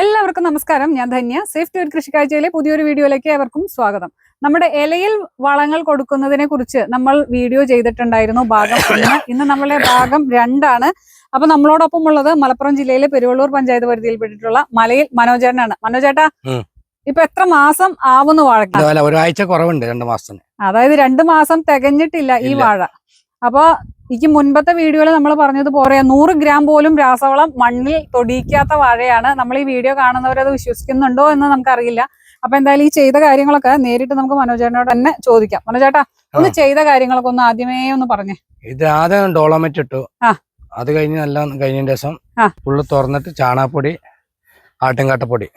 എല്ലാവർക്കും നമസ്കാരം. ഞാൻ ധന്യ. സേഫ് ടു കൃഷിക്കാഴ്ചയിലെ പുതിയൊരു വീഡിയോയിലേക്ക് ഏവർക്കും സ്വാഗതം. നമ്മുടെ ഇലയിൽ വളങ്ങൾ കൊടുക്കുന്നതിനെ കുറിച്ച് നമ്മൾ വീഡിയോ ചെയ്തിട്ടുണ്ടായിരുന്നു ഭാഗം ഒന്ന്. ഇന്ന് നമ്മളെ ഭാഗം രണ്ടാണ്. അപ്പൊ നമ്മളോടൊപ്പം ഉള്ളത് മലപ്പുറം ജില്ലയിലെ പെരുവള്ളൂർ പഞ്ചായത്ത് പരിധിയിൽപ്പെട്ടിട്ടുള്ള മലയിൽ മനോജേട്ടനാണ്. മനോജേട്ടാ. ഇപ്പൊ എത്ര മാസം ആവുന്നു വാഴ ഒരാഴ്ച കുറവുണ്ട് രണ്ട് മാസത്തിന്. അതായത് രണ്ട് മാസം തികഞ്ഞിട്ടില്ല ഈ വാഴ. അപ്പൊ എനിക്ക് മുൻപത്തെ വീഡിയോയിൽ നമ്മൾ പറഞ്ഞതുപോലെ നൂറ് ഗ്രാം പോലും രാസവളം മണ്ണിൽ തൊടിയിക്കാത്ത വാഴയാണ് നമ്മൾ ഈ വീഡിയോ കാണുന്നവരത് വിശ്വസിക്കുന്നുണ്ടോ എന്ന് നമുക്കറിയില്ല അപ്പൊ എന്തായാലും ഈ ചെയ്ത കാര്യങ്ങളൊക്കെ നേരിട്ട് നമുക്ക് മനോജേട്ടനോട് തന്നെ ചോദിക്കാം മനോജേട്ടാ ഒന്ന് ചെയ്ത കാര്യങ്ങളൊക്കെ ഒന്ന് ആദ്യമേ ഒന്ന് പറഞ്ഞേ ഇത് ആദ്യം ഡോളമെറ്റ് ഇട്ടു ആ. അത് കഴിഞ്ഞ് നല്ല കഴിഞ്ഞ ദിവസം. ഫുള്ള് തുറന്നിട്ട് ചാണകപ്പൊടി ആട്ടിൻകാട്ടപ്പൊടി.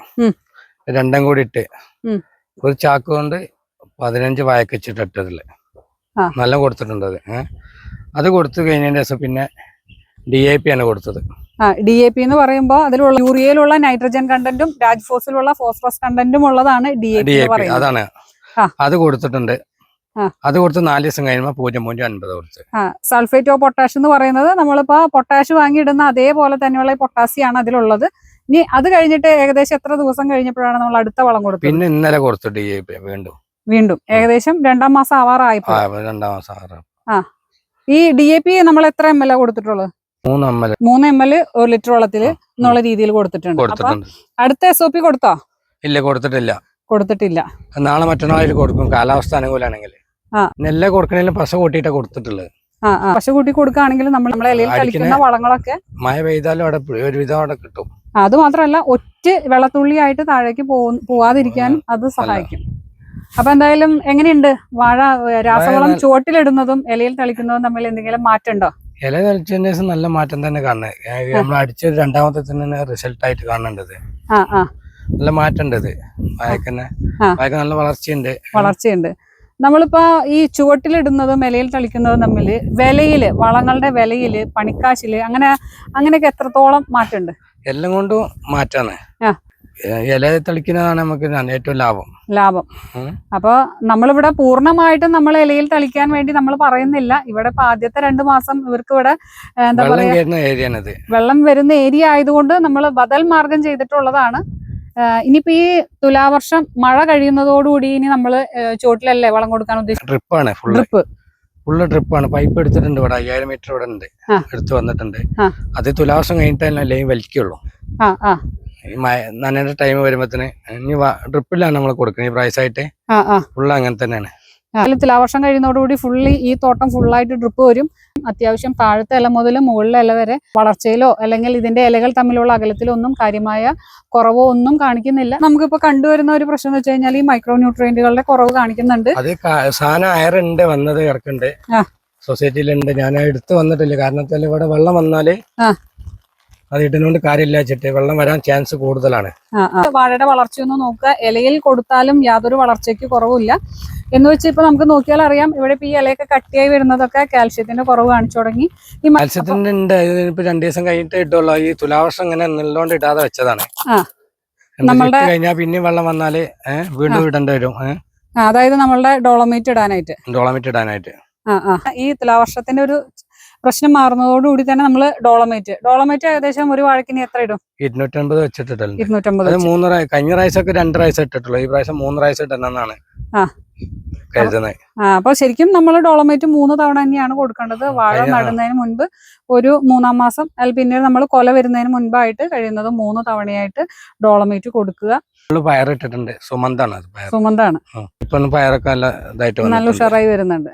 രണ്ടും കൂടി ഇട്ട്. ഒരു ചാക്ക് കൊണ്ട് പതിനഞ്ച് വായക്കച്ചിട്ട് ഇട്ടതിൽ. നല്ല കൊടുത്തിട്ടുണ്ട് അത് അത് കൊടുത്തു കഴിഞ്ഞതിന്റെ ശേഷം പിന്നെ ഡി എ പി ആണ് കൊടുത്തത്. ആ ഡി എ പി എന്ന് പറയുമ്പോൾ അതിലുള്ള യൂറിയയിലുള്ള നൈട്രജൻ കണ്ടന്റും രാജ്ഫോസിലുള്ള ഫോസ്ഫറസ് കണ്ടന്റും ഉള്ളതാണ് ഡി എ പി അതാണ്. അത് കൊടുത്തിട്ടുണ്ട്. അത് കൊടുത്ത് നാല് ദിവസം കഴിയുമ്പോൾ പൂജ്യം പോയിന്റ് അൻപത് കൊടുത്ത്. സൾഫേറ്റ് ഓഫ് പൊട്ടാഷ് എന്ന് പറയുന്നത് നമ്മളിപ്പോ പൊട്ടാഷ് വാങ്ങിയിടുന്ന അതേപോലെ തന്നെയുള്ള പൊട്ടാസിയാണ് അതിലുള്ളത്. ഇനി അത് കഴിഞ്ഞിട്ട് ഏകദേശം എത്ര ദിവസം കഴിഞ്ഞപ്പോഴാണ് നമ്മൾ അടുത്ത വളം കൊടുത്തത്? പിന്നെ ഇന്നലെ കൊടുത്തു ഡി എ പി വീണ്ടും. വീണ്ടും ഏകദേശം രണ്ടാം മാസം ആവാറായി രണ്ടാം മാസം ആ. ഈ ഡി എ പി നമ്മൾ എത്ര എം എൽ കൊടുത്തിട്ടുള്ളത്? മൂന്ന് എം എൽ ഒരു ലിറ്റർ വെള്ളത്തിൽ എന്നുള്ള രീതിയിൽ കൊടുത്തിട്ടുണ്ട്. അടുത്ത എസ് ഒ പി കൊടുത്തോ? ഇല്ല കൊടുത്തിട്ടില്ല. കൊടുത്തിട്ടില്ല. നാളെ മറ്റന്നാളിൽ കൊടുക്കും. കാലാവസ്ഥ അനുകൂലാണെങ്കിൽ. ആ. നെല്ല് കൊടുക്കണേലും പശ കൂട്ടിയിട്ടാ കൊടുത്തിട്ടുള്ളത്. പശു കൂട്ടി കൊടുക്കുകയാണെങ്കിൽ നമ്മൾ നമ്മളെ ഇലയിൽ കളിക്കുന്ന വളങ്ങളൊക്കെ മഴ പെയ്താലും അവിടെ ഒരുവിധം അവിടെ കിട്ടും. അത് മാത്രമല്ല ഒറ്റ വെള്ളത്തുള്ളിയായിട്ട് താഴേക്ക് പോവാതിരിക്കാൻ അത് സഹായിക്കും. അപ്പൊ എന്തായാലും എങ്ങനെയുണ്ട്? വാഴ രാസവളം ചുവട്ടിലിടുന്നതും ഇലയിൽ തളിക്കുന്നതും തമ്മിൽ എന്തെങ്കിലും മാറ്റമുണ്ടോ? ഇല തളിച്ചതിന് ശേഷം നല്ല മാറ്റം തന്നെ കാണുന്നത്. നമ്മൾ അടിച്ച രണ്ടാമത്തെ തന്നെ റിസൾട്ട് ആയിട്ട് കാണേണ്ടത് നല്ല മാറ്റം ഉണ്ട് ഇത് വായക്കന്നെ വായക്ക നല്ല വളർച്ചയുണ്ട്. വളർച്ചയുണ്ട്. നമ്മളിപ്പോ ഈ ചുവട്ടിലിടുന്നതും ഇലയിൽ തളിക്കുന്നതും തമ്മിൽ വിലയിൽ വളങ്ങളുടെ വിലയിൽ പണിക്കാശിൽ അങ്ങനെ അങ്ങനെയൊക്കെ എത്രത്തോളം മാറ്റമുണ്ട്? എല്ലാം കൊണ്ടും മാറ്റാണ്. ഇല തളിക്കുന്നതാണ് നമുക്ക് ഏറ്റവും ലാഭം. ലാഭം. അപ്പൊ നമ്മളിവിടെ പൂർണമായിട്ടും നമ്മൾ ഇലയിൽ തളിക്കാൻ വേണ്ടി നമ്മൾ പറയുന്നില്ല. ഇവിടെ ഇപ്പൊ ആദ്യത്തെ രണ്ടു മാസം ഇവർക്ക് ഇവിടെ എന്താ വെള്ളം പറയാ വെള്ളം വരുന്ന ഏരിയ ആയതുകൊണ്ട് നമ്മൾ ബദൽ മാർഗം ചെയ്തിട്ടുള്ളതാണ്. ഇനിയിപ്പോ ഈ തുലാവർഷം മഴ കഴിയുന്നതോടുകൂടി ഇനി നമ്മൾ ചുവട്ടിലല്ലേ വളം കൊടുക്കാൻ ഉദ്ദേശിക്കുന്നത് ട്രിപ്പ്. ഫുള്ള് ട്രിപ്പാണ്. പൈപ്പ് എടുത്തിട്ടുണ്ട് ഇവിടെ അയ്യായിരം മീറ്റർ ഇവിടെ ഉണ്ട്. എടുത്തു വന്നിട്ടുണ്ട്. അത് തുലാവർഷം കഴിഞ്ഞിട്ടല്ലേ വലിക്കുള്ളൂ. നനയുടെ ടൈം വരുമ്പത്തിന് ഇനി ഡ്രിപ്പിലാണ് നമ്മൾ കൊടുക്കുന്നത്. ഈ പ്രൈസ് ആയിട്ട് ആ. ഫുള്ള് അങ്ങനെ തന്നെയാണ്. കാലത്തിൽ ആ വർഷം കഴിയുന്നതോടുകൂടി ഫുള്ളി ഈ തോട്ടം ഫുള്ളായിട്ട് ഡ്രിപ്പ് വരും. അത്യാവശ്യം താഴത്തെ ഇല മുതൽ മുകളിലെ ഇല വരെ വളർച്ചയിലോ അല്ലെങ്കിൽ ഇതിന്റെ ഇലകൾ തമ്മിലുള്ള അകലത്തിലോ ഒന്നും കാര്യമായ കുറവോ ഒന്നും കാണിക്കുന്നില്ല. നമുക്കിപ്പോ കണ്ടുവരുന്ന ഒരു പ്രശ്നം എന്ന് വെച്ച് കഴിഞ്ഞാൽ ഈ മൈക്രോ ന്യൂട്രിയന്റുകളുടെ കുറവ് കാണിക്കുന്നുണ്ട്. അത് സാധനം അയറുണ്ട് വന്നത് കിടക്കുന്നുണ്ട്. സൊസൈറ്റിയിലുണ്ട് ഞാൻ എടുത്തു വന്നിട്ടില്ല. കാരണം ഇവിടെ വെള്ളം വന്നാൽ. അത് ഇടുന്നോണ്ട് കാര്യമില്ല വെച്ചിട്ട് വെള്ളം വരാൻ ചാൻസ് കൂടുതലാണ്. വാഴയുടെ വളർച്ചയൊന്ന് നോക്കുക. ഇലയിൽ കൊടുത്താലും യാതൊരു വളർച്ചയ്ക്ക് കുറവില്ല. എന്ന് വെച്ച് ഇപ്പൊ നമുക്ക് നോക്കിയാൽ അറിയാം ഇവിടെ ഇപ്പൊ ഈ ഇലയൊക്കെ കട്ടിയായി വരുന്നതൊക്കെ കാൽഷ്യത്തിന്റെ കുറവ് കാണിച്ചു തുടങ്ങി. ഈ മത്സ്യത്തിന്റെ ഉണ്ട്. ഇപ്പൊ രണ്ടു ദിവസം കഴിഞ്ഞിട്ട് ഇട്ടുള്ളൂ. ഈ തുലാവർഷം ഇങ്ങനെ നല്ലോണ്ട് ഇടാതെ വെച്ചതാണ്. നമ്മളുടെ- കഴിഞ്ഞാൽ പിന്നെയും വെള്ളം വന്നാൽ വീണ്ടും ഇടേണ്ടി വരും. അതായത് നമ്മളുടെ ഡോളമേറ്റ് ഇടാനായിട്ട്. ഡോളമീറ്റ് ഇടാനായിട്ട്. ആ ആ. ഈ തുലാവർഷത്തിന്റെ ഒരു പ്രശ്നം മാറുന്നതോടുകൂടി തന്നെ നമ്മൾ ഡോളമേറ്റ്. ഡോളമേറ്റ് ഏകദേശം ഒരു വാഴക്കിനി എത്ര ഇടും? ഇരുന്നൂറ്റമ്പത് വെച്ചിട്ടിട്ടുണ്ട്. ഇരുന്നൂറ്റമ്പത് മൂന്ന് കഴിഞ്ഞ പ്രാവശ്യമൊക്കെ രണ്ട് പ്രാവശ്യം ഇട്ടിട്ടുള്ളൂ. ഈ പ്രാവശ്യം മൂന്ന് പ്രാവശ്യം ഇട്ടെന്നാണ് ആ. കരുതുന്നത്. ആ അപ്പൊ ശരിക്കും നമ്മൾ ഡോളമേറ്റ് മൂന്ന് തവണ തന്നെയാണ് കൊടുക്കേണ്ടത്. വാഴ നടുന്നതിന് മുൻപ് ഒരു മൂന്നാം മാസം അല്ല പിന്നീട് നമ്മൾ കൊല വരുന്നതിന് മുൻപായിട്ട് കഴിയുന്നത് മൂന്ന് തവണയായിട്ട് ഡോളമേറ്റ് കൊടുക്കുക. പയറിട്ടിട്ടുണ്ട്. സുമന്താണ് സുമന്താണ്. ഇപ്പൊ പയറൊക്കെ നല്ല ഇതായിട്ട് നല്ല വന്നിട്ടുണ്ട്. ഉഷാറായി വരുന്നുണ്ട്.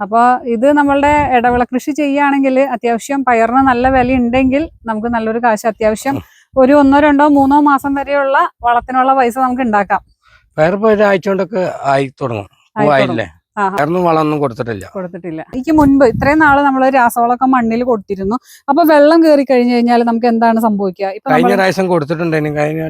അപ്പൊ ഇത് നമ്മളുടെ ഇടവിള കൃഷി ചെയ്യുകയാണെങ്കിൽ അത്യാവശ്യം പയറിന് നല്ല വില ഉണ്ടെങ്കിൽ നമുക്ക് നല്ലൊരു കാശ് അത്യാവശ്യം ഒരു ഒന്നോ രണ്ടോ മൂന്നോ മാസം വരെയുള്ള വളത്തിനുള്ള പൈസ നമുക്ക് ഉണ്ടാക്കാം. പയർ ഇപ്പൊ ഒരാഴ്ച കൊണ്ടൊക്കെ ആയി തുടങ്ങും. ആയി പൂവായില്ലേ ആ പയറിനും വളമൊന്നും കൊടുത്തിട്ടില്ല. കൊടുത്തിട്ടില്ല. എനിക്ക് മുൻപ് ഇത്രയും നാൾ നമ്മൾ രാസവളമൊക്കെ മണ്ണിൽ കൊടുത്തിരുന്നു അപ്പൊ വെള്ളം കയറി കഴിഞ്ഞു കഴിഞ്ഞാൽ നമുക്ക് എന്താണ് സംഭവിക്കുക? കഴിഞ്ഞ പ്രാവശ്യം കൊടുത്തിട്ടുണ്ടായിരുന്നു കഴിഞ്ഞ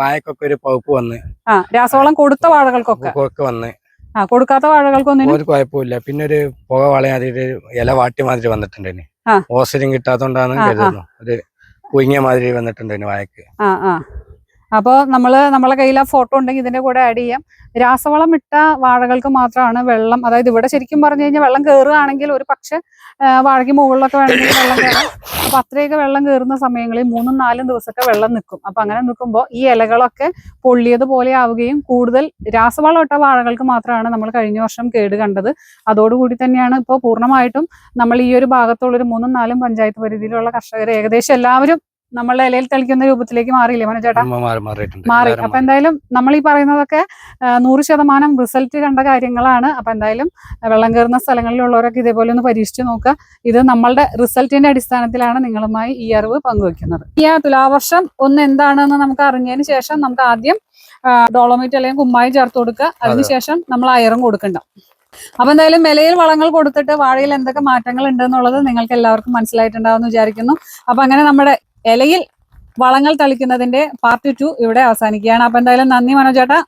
വായക്കൊക്കെ ഒരു പകുപ്പ് വന്ന്. ആ രാസവളം കൊടുത്ത വാഴകൾക്കൊക്കെ. വന്ന്. ആ കൊടുക്കാത്ത വാഴകൾക്കൊന്നും ഒരു കുഴപ്പമില്ല പിന്നെ ഒരു പുക വളയാതിരി ഇല വാട്ടി മാതിരി വന്നിട്ടുണ്ട് ആ. കിട്ടാത്തോണ്ടാന്ന്. കരുതുന്നു. ഒരു കുഞ്ഞിയ മാതിരി വന്നിട്ടുണ്ട് വായക്ക്. ആ ആ. അപ്പോൾ നമ്മൾ നമ്മളെ കയ്യിൽ ആ ഫോട്ടോ ഉണ്ടെങ്കിൽ ഇതിന്റെ കൂടെ ആഡ് ചെയ്യാം. രാസവളം ഇട്ട വാഴകൾക്ക് മാത്രമാണ് വെള്ളം അതായത് ഇവിടെ ശരിക്കും പറഞ്ഞു കഴിഞ്ഞാൽ വെള്ളം കയറുകയാണെങ്കിൽ ഒരു പക്ഷെ വാഴയ്ക്ക് മുകളിലൊക്കെ വേണമെങ്കിൽ വെള്ളം കയറാം അപ്പൊ അത്രയൊക്കെ വെള്ളം കയറുന്ന സമയങ്ങളിൽ മൂന്നും നാലും ദിവസമൊക്കെ വെള്ളം നിൽക്കും അപ്പൊ അങ്ങനെ നിൽക്കുമ്പോൾ ഈ ഇലകളൊക്കെ പൊള്ളിയതുപോലെ ആവുകയും കൂടുതൽ രാസവളം ഇട്ട വാഴകൾക്ക് മാത്രമാണ് നമ്മൾ കഴിഞ്ഞ വർഷം കേട് കണ്ടത്. അതോടുകൂടി തന്നെയാണ് ഇപ്പോൾ പൂർണമായിട്ടും നമ്മൾ ഈ ഒരു ഭാഗത്തുള്ളൊരു മൂന്നും നാലും പഞ്ചായത്ത് പരിധിയിലുള്ള കർഷകർ ഏകദേശം എല്ലാവരും നമ്മളെ ഇലയിൽ തളിക്കുന്ന രൂപത്തിലേക്ക് മാറിയില്ലേ മനോജേട്ടാ ചേട്ടാ? മാറി അപ്പൊ എന്തായാലും നമ്മൾ ഈ പറയുന്നതൊക്കെ നൂറ് ശതമാനം റിസൾട്ട് കണ്ട കാര്യങ്ങളാണ്. അപ്പൊ എന്തായാലും വെള്ളം കയറുന്ന സ്ഥലങ്ങളിലുള്ളവരൊക്കെ ഇതേപോലെ ഒന്ന് പരീക്ഷിച്ചു നോക്കുക. ഇത് നമ്മളുടെ റിസൾട്ടിന്റെ അടിസ്ഥാനത്തിലാണ് നിങ്ങളുമായി ഈ അറിവ് പങ്കുവെക്കുന്നത്. ഈ ആ തുലാവർഷം ഒന്ന് എന്താണെന്ന് നമുക്ക് അറിഞ്ഞതിന് ശേഷം നമുക്ക് ആദ്യം ഡോളോമൈറ്റ് അല്ലെങ്കിൽ കുമ്മായി ചേർത്ത് കൊടുക്കുക. അതിനുശേഷം നമ്മൾ അയറും കൊടുക്കണ്ട. അപ്പൊ എന്തായാലും വിലയിൽ വളങ്ങൾ കൊടുത്തിട്ട് വാഴയിൽ എന്തൊക്കെ മാറ്റങ്ങൾ ഉണ്ടെന്നുള്ളത് നിങ്ങൾക്ക് എല്ലാവർക്കും മനസ്സിലായിട്ടുണ്ടാവുമെന്ന് വിചാരിക്കുന്നു. അപ്പൊ അങ്ങനെ നമ്മുടെ ഇലയിൽ വളങ്ങൾ തളിക്കുന്നതിന്റെ പാർട്ട് ടു ഇവിടെ അവസാനിക്കുകയാണ്. അപ്പൊ എന്തായാലും നന്ദി മനോജേട്ടാ